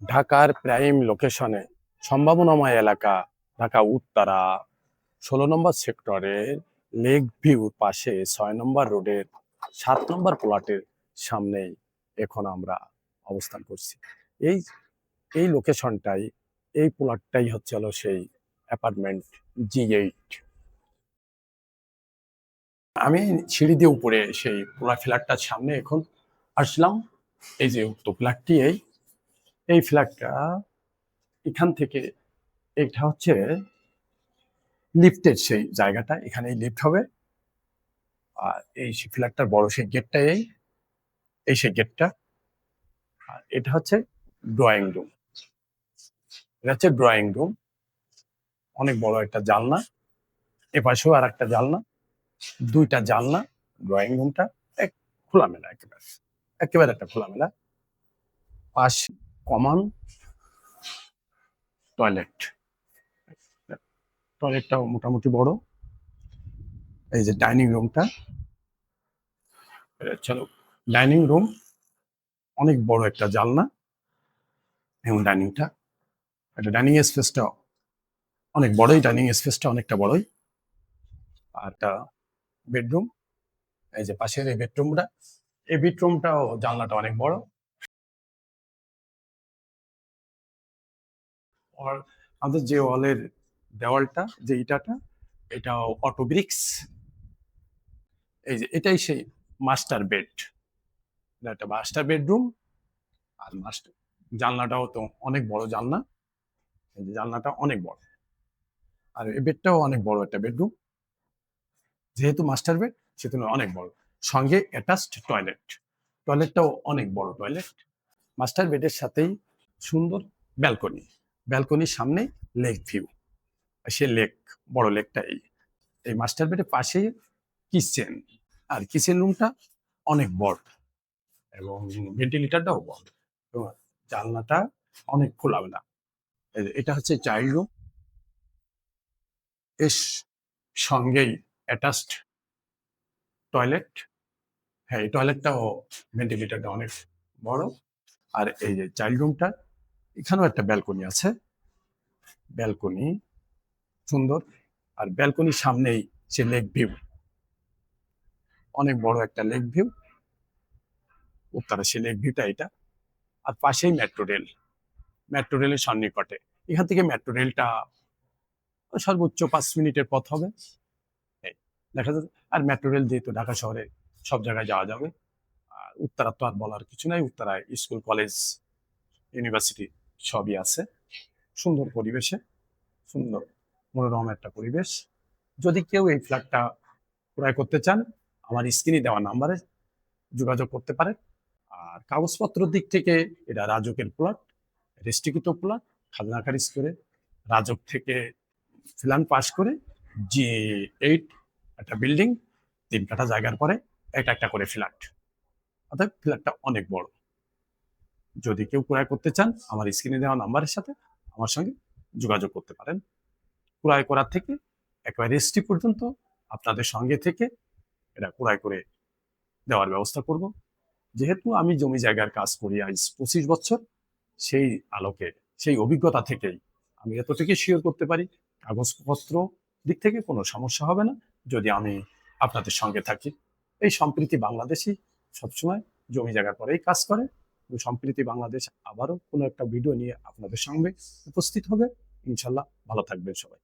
ঢাকার প্রাইম লোকেশনে সম্ভাবনাময় এলাকা, ঢাকা উত্তরা, ষোলো নম্বর সেক্টরের লেক ভিউর পাশে ছয় নম্বর রোডের সাত নম্বর প্লটের সামনেই এখন আমরা অবস্থান করছি। এই এই লোকেশনটাই এই প্লটটাই হচ্ছে হলো সেই অ্যাপার্টমেন্ট জি এইট আমি সিঁড়ি দিয়ে উপরে সেই পোলা ফ্ল্যাটটার সামনে এখন আসলাম। এই যে উক্ত ফ্ল্যাটটি এই। এই ফ্ল্যাটটা এখান থেকে এটা হচ্ছে লিফটের সেই জায়গাটা এখানে লিফট হবে। আর এই সেই ফ্ল্যাটটার বড় সেই গেটটা এই এই সেই গেটটা আর এটা হচ্ছে ড্রয়িং রুম এটা হচ্ছে ড্রয়িং রুম অনেক বড় একটা জানলা এ পাশেও আর একটা জানলা, দুইটা জানলা ড্রয়িং রুমটা এক খোলামেলা একেবারে একেবারে একটা খোলামেলা। পাশ কমন। টয়লেট টয়লেটটাও মোটামুটি বড়। এই যে ডাইনিং রুমটা চলো। ডাইনিং রুম অনেক বড় একটা জানলা। এবং ডাইনিংটা একটা ডাইনিং স্পেসটা অনেক বড়ই ডাইনিং স্পেসটা অনেকটা বড়ই। আর একটা বেডরুম এই যে পাশের এই বেডরুমটা এই বেডরুমটাও জানলাটা অনেক বড়। আমাদের যে ওয়ালের দেওয়ালটা, যে ইটাটা, এটা অটোব্রিক্স এই যে এটাই সেই মাস্টার বেড একটা মাস্টার বেডরুম আর মাস্টার জানলাটাও তো অনেক বড় জানলা। এই যে জানলাটা অনেক বড়। আর এই বেডটাও অনেক বড় একটা বেডরুম যেহেতু মাস্টার বেড সেহেতু অনেক বড়। সঙ্গে অ্যাটাচড টয়লেট টয়লেটটাও অনেক বড় টয়লেট মাস্টার বেডের সাথেই সুন্দর ব্যালকনি ব্যালকনির সামনে লেক ভিউ সে লেক বড় লেকটা এই। এই মাস্টার বেডের পাশেই কিচেন আর কিচেন রুমটা অনেক বড়। এবং ভেন্টিলেটারটাও বড়। এবং জানলাটা অনেক খোলামেলা। এটা হচ্ছে চাইল্ড রুম এর সঙ্গেই অ্যাটাচড টয়লেট হ্যাঁ এই টয়লেটটাও ভেন্টিলেটারটা অনেক বড়। আর এই যে চাইল্ড রুমটা এখানেও একটা ব্যালকনি আছে। ব্যালকনি সুন্দর। আর ব্যালকনির সামনেই সে লেক ভিউ। অনেক বড় একটা লেক ভিউ। উত্তরা সে লেক ভিউটা এটা। আর পাশেই মেট্রো রেল। মেট্রো রেলের সন্নিকটে। এখান থেকে মেট্রো রেলটা সর্বোচ্চ পাঁচ মিনিটের পথ হবে। দেখা যাচ্ছে আর মেট্রো রেল যেহেতু ঢাকা শহরে সব জায়গায় যাওয়া যাবে। আর উত্তরা তো আর বলার কিছু নাই। উত্তরায় স্কুল, কলেজ, ইউনিভার্সিটি সবই আছে। সুন্দর পরিবেশে, সুন্দর মনোরম একটা পরিবেশ। যদি কেউ এই ফ্ল্যাটটা ক্রয় করতে চান, আমার স্ক্রিনে দেওয়া নাম্বারে যোগাযোগ করতে পারেন। আর কাগজপত্রের দিক থেকে এটা রাজকের প্লট রেস্ট্রিকৃত প্লট খাজনা খারিজ করে রাজক থেকে ফিলান পাস করে জি এইট একটা বিল্ডিং, তিন কাঠা জায়গার পরে একটা একটা করে ফ্ল্যাট। অর্থাৎ ফ্ল্যাটটা অনেক বড়। যদি কেউ ক্রয় করতে চান, আমার স্ক্রিনে দেওয়া নাম্বারের সাথে আমার সঙ্গে যোগাযোগ করতে পারেন। ক্রয় করার থেকে একবার রেজিস্ট্রি পর্যন্ত আপনাদের সঙ্গে থেকে এটা ক্রয় করে দেওয়ার ব্যবস্থা করব। যেহেতু আমি জমি জায়গার কাজ করি আজ পঁচিশ বছর, সেই আলোকে, সেই অভিজ্ঞতা থেকেই আমি এত এতটুকু শিওর করতে পারি, কাগজপত্র দিক থেকে কোনো সমস্যা হবে না। যদি আমি আপনাদের সঙ্গে থাকি, এই সম্প্রীতি বাংলাদেশই সবসময় জমি জায়গার পরেই কাজ করে। সম্প্রীতি বাংলাদেশ আবারও কোনো একটা ভিডিও নিয়ে আপনাদের সঙ্গে উপস্থিত হবে। ইনশাল্লাহ ভালো থাকবেন সবাই।